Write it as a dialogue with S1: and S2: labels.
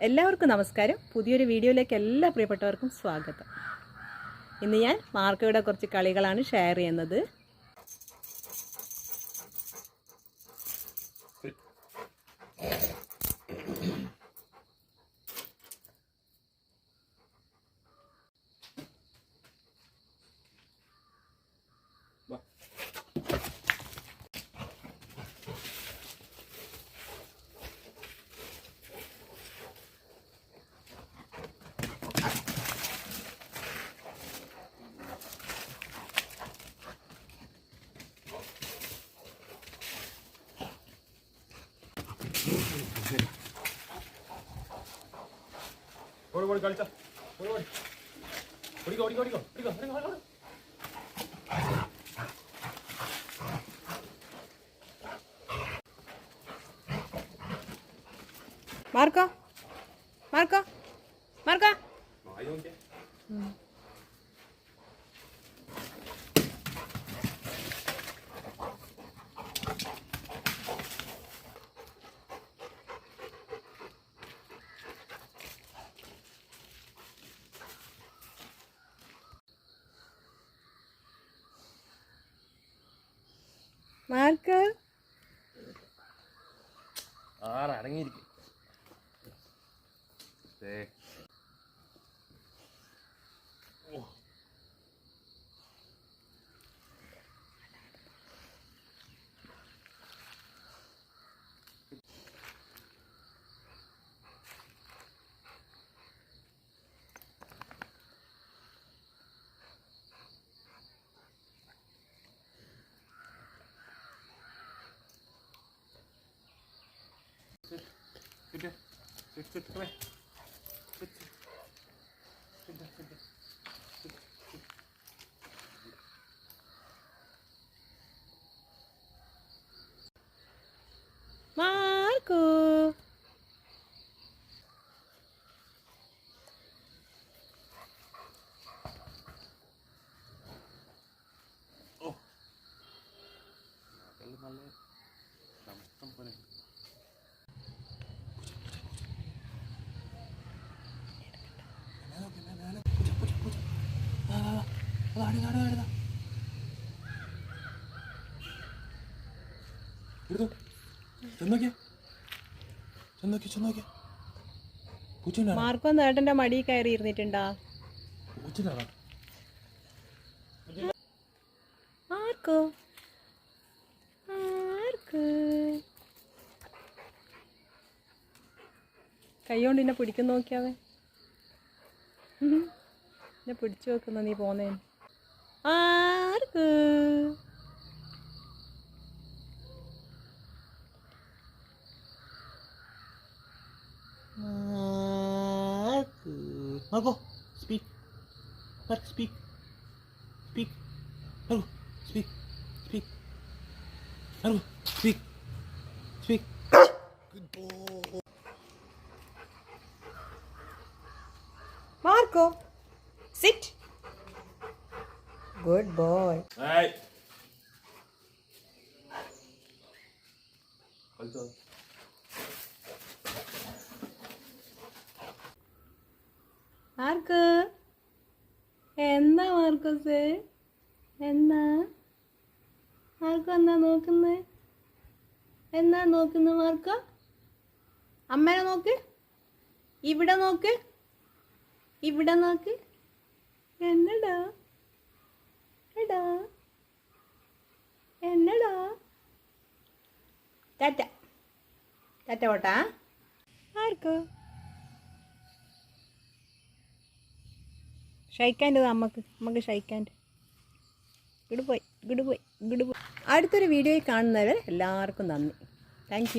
S1: എല്ലാവർക്കും നമസ്കാരം. പുതിയൊരു വീഡിയോയിലേക്ക് എല്ലാ പ്രിയപ്പെട്ടവർക്കും സ്വാഗതം. ഇന്ന് ഞാൻ മാർക്കയുടെ കുറച്ച് കളികളാണ് ഷെയർ ചെയ്യുന്നത്.
S2: 머리 머리 갈자. 머리 머리.
S1: 어리가
S2: 어리가 어리가 어리가 어리가 어리가 마르카 마르카 마르카 뭐, 응. മാർക്ക്? ആറ് അടങ്ങിയിരിക്കും Sit. Sit
S1: there.
S2: Sit, sit. Come here. Sit, sit. Marco. Oh. Kalau
S1: malah. Marco നേട്ടന്റെ മടി കയറി ഇരുന്നിട്ടുണ്ടാ? മാർക്കോ? കൈകൊണ്ട് എന്നെ പിടിക്കുന്നു നോക്കിയാവേ. എന്നെ പിടിച്ചു വെക്കുന്ന നീ പോന്നേ ആർക്ക്
S2: Marco, speak. Marco, speak. Speak. Marco, speak. Speak. Marco, speak. Speak. Good boy.
S1: Marco Good boy.
S2: Hey. ആർക്ക്
S1: മാർക്ക്. എന്നാ മാർക്കോസ്? എന്നാ മാർക്കോ എന്നാ നോക്കുന്നേ? എന്നാ നോക്കുന്ന മാർക്കോ? അമ്മേനെ നോക്ക്. ഇവിടെ നോക്ക്. ഇവിടെ നോക്ക്. എന്നടാ? എടാ എന്നടാ? ടാറ്റ ടാറ്റ ഓട്ടാ. ആർക്കോ? ഷൈക്കാന്റെ അമ്മയ്ക്ക്. അമ്മയ്ക്ക് ഷൈക്കാന്റെ. Good boy good boy good boy അടുത്തൊരു വീഡിയോയിൽ കാണുന്നവർ എല്ലാവർക്കും നന്ദി. താങ്ക്